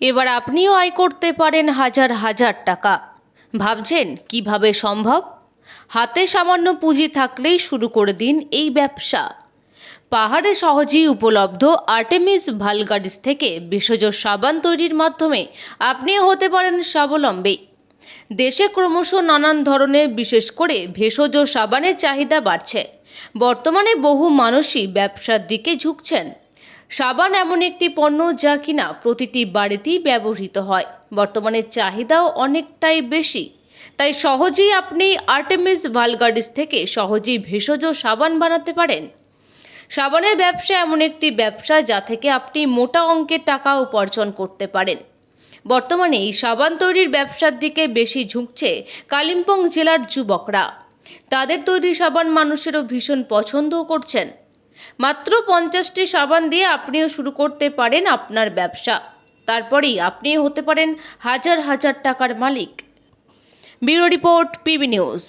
এবার আপনিও আয় করতে পারেন হাজার হাজার টাকা। ভাবছেন কীভাবে সম্ভব? হাতে সামান্য পুঁজি থাকলেই শুরু করে দিন এই ব্যবসা। পাহাড়ে সহজেই উপলব্ধ আর্টেমিস ভালগারিস থেকে ভেষজ সাবান তৈরির মাধ্যমে আপনিও হতে পারেন স্বাবলম্বী। দেশে ক্রমশ নানান ধরনের, বিশেষ করে ভেষজ সাবানের চাহিদা বাড়ছে। বর্তমানে বহু মানুষই ব্যবসার দিকে ঝুঁকছেন। সাবান এমন একটি পণ্য যা কিনা প্রতিটি বাড়িতেই ব্যবহৃত হয়। বর্তমানে চাহিদাও অনেকটাই বেশি। তাই সহজেই আপনি আর্টেমিস ভালগারিস থেকে সহজেই ভেষজ সাবান বানাতে পারেন। সাবানের ব্যবসা এমন একটি ব্যবসা যা থেকে আপনি মোটা অঙ্কের টাকা উপার্জন করতে পারেন। বর্তমানে এই সাবান তৈরির ব্যবসার দিকে বেশি ঝুঁকছে কালিম্পং জেলার যুবকরা। তাদের তৈরি সাবান মানুষেরও ভীষণ পছন্দও করছেন। মাত্র পঞ্চাশটি সাবান দিয়ে আপনিও শুরু করতে পারেন আপনার ব্যবসা। তারপরেই আপনি হতে পারেন হাজার হাজার টাকার মালিক। Bureau report PB news.